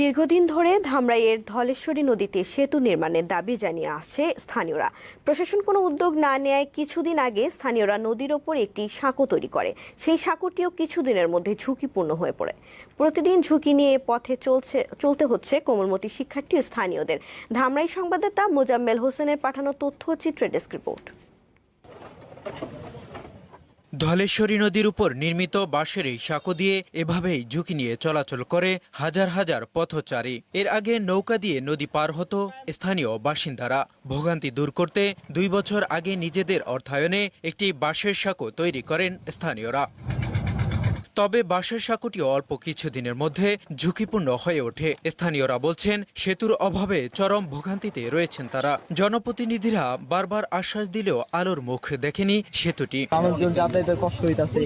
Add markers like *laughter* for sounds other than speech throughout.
দীর্ঘদিন ধরে ধামরাইয়ের ধলেশ্বরী নদীতে সেতু নির্মাণের দাবি জানিয়ে আসছে স্থানীয়রা। প্রশাসন কোনো উদ্যোগ না নেয় কিছুদিন আগে স্থানীয়রা নদীর ওপর একটি সাঁকো তৈরি করে। সেই সাঁকোটিও কিছুদিনের মধ্যে ঝুঁকিপূর্ণ হয়ে পড়ে। প্রতিদিন ঝুঁকি নিয়ে পথে চলছে, চলতে হচ্ছে কোমলমতি শিক্ষার্থী স্থানীয়দের। ধামরাই সংবাদদাতা মোজাম্মেল হোসেনের পাঠানো তথ্য ও চিত্রের ডেস্ক রিপোর্ট। ধলেশ্বরী নদীর উপর নির্মিত বাঁশের এই সাঁকো দিয়ে এভাবেই ঝুঁকি নিয়ে চলাচল করে হাজার হাজার পথচারী। এর আগে নৌকা দিয়ে নদী পার হতো স্থানীয় বাসিন্দারা। ভোগান্তি দূর করতে দুই বছর আগে নিজেদের অর্থায়নে একটি বাঁশের সাঁকো তৈরি করেন স্থানীয়রা। তবে বাঁশের সাঁকোটি অল্প কিছুদিনের মধ্যে ঝুঁকিপূর্ণ হয়ে ওঠে। স্থানীয়রা বলছেন সেতুর অভাবে চরম ভোগান্তিতে রয়েছেন তারা। জনপ্রতিনিধিরা বারবার আশ্বাস দিলেও আলোর মুখ দেখেনি সেতুটি। মানুষজন যাতায়াতের কষ্ট হইতাছে।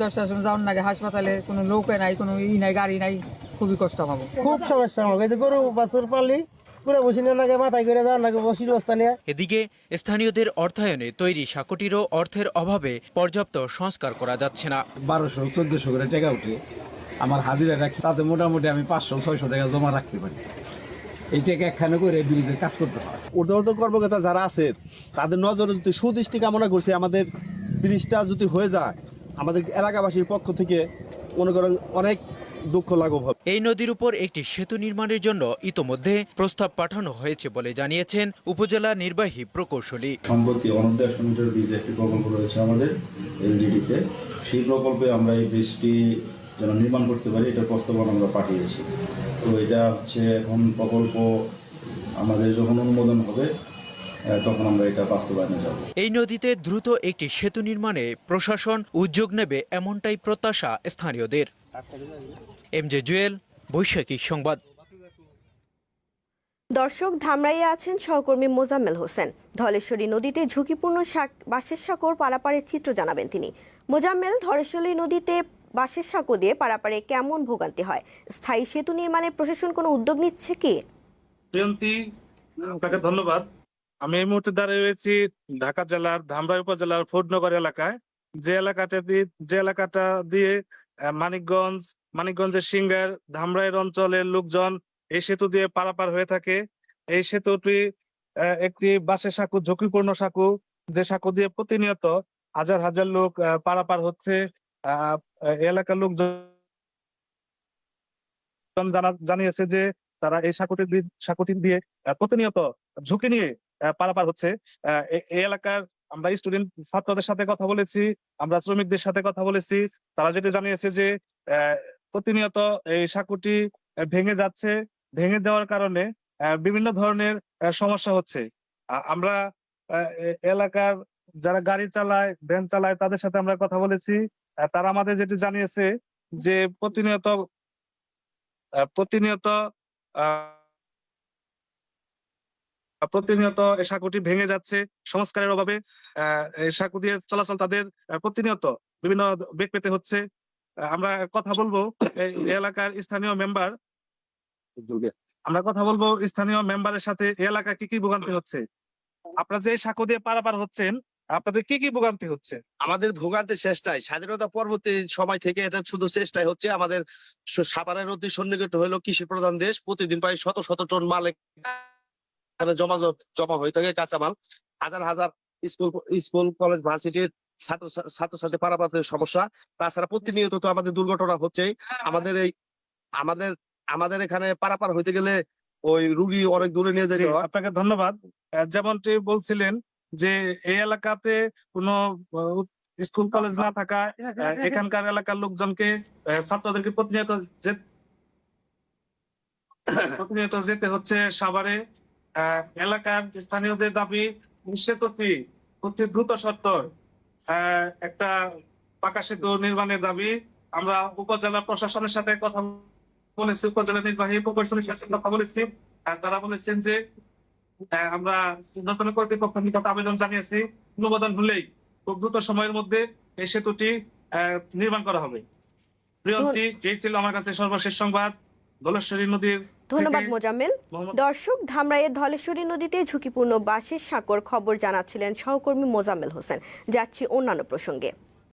দশটার সময় যাওয়ার নাকি হাসপাতালে কোনো নৌকা নাই কোনো ই নাই গাড়ি নাই খুবই কষ্ট পাবো খুব সমস্যা যে গরু বাছুর পালি নাকি মাথায় করে যাওয়ার নাকি বসির বস্তা এদিকে স্থানীয়দের অর্থায়নে তৈরি সাঁকোটিরও অর্থের অভাবে পর্যাপ্ত সংস্কার করা যাচ্ছে না। বারোশো চোদ্দশো করে টাকা উঠে আমার হাজিরা রাখি তাতে মোটামুটি আমি পাঁচশো ছয়শো টাকা জমা রাখতে পারি। এই টাকা একখানে করে ব্রিজের কাজ করতে হয়। ঊর্ধ্বতন কর্মকর্তা যারা আছে তাদের নজরে যদি সুদৃষ্টি কামনা করছে আমাদের ব্রিজটা যদি হয়ে যায় আমাদের এলাকাবাসীর পক্ষ থেকে মনে করেন অনেক দুঃখ লাঘব হবে এই নদীর উপর একটি সেতু নির্মাণের জন্য ইতোমধ্যে প্রস্তাব পাঠানো হয়েছে বলে জানিয়েছেন উপজেলা নির্বাহী প্রকৌশলী। সম্প্রতি একশো মিটার একটি প্রকল্প রয়েছে আমাদের এলডিডিতে সেই প্রকল্পে আমরা এই ব্রিজটি যেন নির্মাণ করতে পারি এটা প্রস্তাবনা আমরা পাঠিয়েছি। তো এটা হচ্ছে এখন প্রকল্প আমাদের যখন অনুমোদন হবে তখন আমরা এটা বাস্তবায়নে যাব। এই নদীতে দ্রুত একটি সেতু নির্মাণে প্রশাসন উদ্যোগ নেবে এমনটাই প্রত্যাশা স্থানীয়দের। এম জে জুয়েল বৈশাখী সংবাদ। দর্শক ধামরাইয়ে আছেন সহকর্মী মোজাম্মেল হোসেন। ধলেশ্বরী নদীতে ঝুঁকিপূর্ণ বাঁশের সাঁকোর পারাপারের চিত্র জানাবেন তিনি। মোজাম্মেল ধলেশ্বরী নদীতে বাঁশের সাঁকো দিয়ে পারাপারে কেমন ভোগান্তি হয়? স্থায়ী সেতু নির্মাণে প্রশাসন কোনো উদ্যোগ নিচ্ছে কি? প্রিয়ন্তী আপনাকে ধন্যবাদ। আমি এই মুহূর্তে দাঁড়িয়ে রয়েছি ঢাকা জেলার ধামরাই উপজেলার ফোর্ডনগর এলাকায়। যে এলাকাটা দিয়ে যে এলাকাটা দিয়ে মানিকগঞ্জ, মানিকগঞ্জের সিঙ্গার, ধামরাইয়ের অঞ্চলের লোকজন এই সেতু দিয়ে পারাপার হয়ে থাকে। এই সেতুটি একটি বাসের সাঁকো, ঝুঁকিপূর্ণ সাঁকো। যে সাঁকো দিয়ে প্রতিনিয়ত হাজার হাজার লোক পারাপার হচ্ছে। এলাকার লোকজন জানা- জানিয়েছে যে তারা এই সাঁকোটি সাঁকোটি দিয়ে প্রতিনিয়ত ঝুঁকি নিয়ে পারাপার হচ্ছে। এলাকার আমরা স্টুডেন্ট ছাত্রদের সাথে কথা বলেছি আমরা শ্রমিকদের সাথে কথা বলেছি তারা যেটা জানিয়েছে যে প্রতিনিয়ত এই সাঁকোটি ভেঙে যাচ্ছে ভেঙে যাওয়ার কারণে বিভিন্ন ধরনের সমস্যা হচ্ছে। আমরা এলাকার যারা গাড়ি চালায় ভ্যান চালায় তাদের সাথে আমরা কথা বলেছি। তারা আমাদের যেটি জানিয়েছে যে প্রতিনিয়ত প্রতিনিয়ত আহ, প্রতিনিয়ত সাঁকুটি ভেঙে যাচ্ছে সংস্কারের অভাবে আহ, সাঁকু দিয়ে চলাচল তাদের প্রতিনিয়ত বিভিন্ন বেগ পেতে হচ্ছে। আমরা কথা বলব এলাকার স্থানীয় মেম্বার। আমরা কথা বলব স্থানীয় মেম্বারের সাথে এই এলাকায় কি কি ভোগান্তি হচ্ছে? আপনারা যে সাঁকু দিয়ে পারাপার হচ্ছেন আপনাদের কি কি ভোগান্তি হচ্ছে? আমাদের ভোগান্তির চেষ্টায় স্বাধীনতা পরবর্তী সময় থেকে এটা শুধু চেষ্টাই হচ্ছে আমাদের স- সাভারের অতি সন্নিকট হলো কৃষি প্রধান দেশ প্রতিদিন প্রায় শত শত টন মাল এখানে জমা জমা হয়ে। থাকে কাঁচামাল হাজার হাজার স্কুল স্কুল কলেজ ভার্সিটির ছাত্র ছাত্রছাত্রী পারাপারের সমস্যা। তাছাড়া প্রতিনিয়ত তো আমাদের দুর্ঘটনা হচ্ছেই। আমাদের এই আমাদের আমাদের এখানে পারাপার হইতে গেলে ওই রুগী অনেক দূরে নিয়ে যেতে হয়। আপনাকে ধন্যবাদ। যেমনটি বলছিলেন যে এই এলাকাতে কোনো স্কুল কলেজ না থাকায় আহ, এখানকার এলাকার লোকজনকে ছাত্রদেরকে *coughs* প্রতিনিয়ত যেতে হচ্ছে সাভারে। এলাকার স্থানীয়দের দাবি সেতুটি অতি দ্রুত সত্তর একটা পাকা সেতু নির্মাণের দাবি। আমরা উপজেলা প্রশাসনের সাথে কথা বলেছি, উপজেলা নির্বাহী প্রকৌশলীর সাথে কথা বলেছি তারা বলেছেন যে আমরা নতুন কর্তৃপক্ষের নিকট আবেদন জানিয়েছি। অনুমোদন হলেই খুব দ্রুত সময়ের মধ্যে এই সেতুটি নির্মাণ করা হবে। প্রিয়ন্তী, এই ছিল আমার কাছে সর্বশেষ সংবাদ। ধলেশ্বরী নদীর ধন্যবাদ মোজাম্মেল। দর্শক ধামরাইয়ের ধলেশ্বরী নদীতে ঝুঁকিপূর্ণ বাঁশের সাঁকোর খবর জানাচ্ছিলেন সহকর্মী মোজাম্মেল হোসেন। যাচ্ছি অন্যান্য প্রসঙ্গে।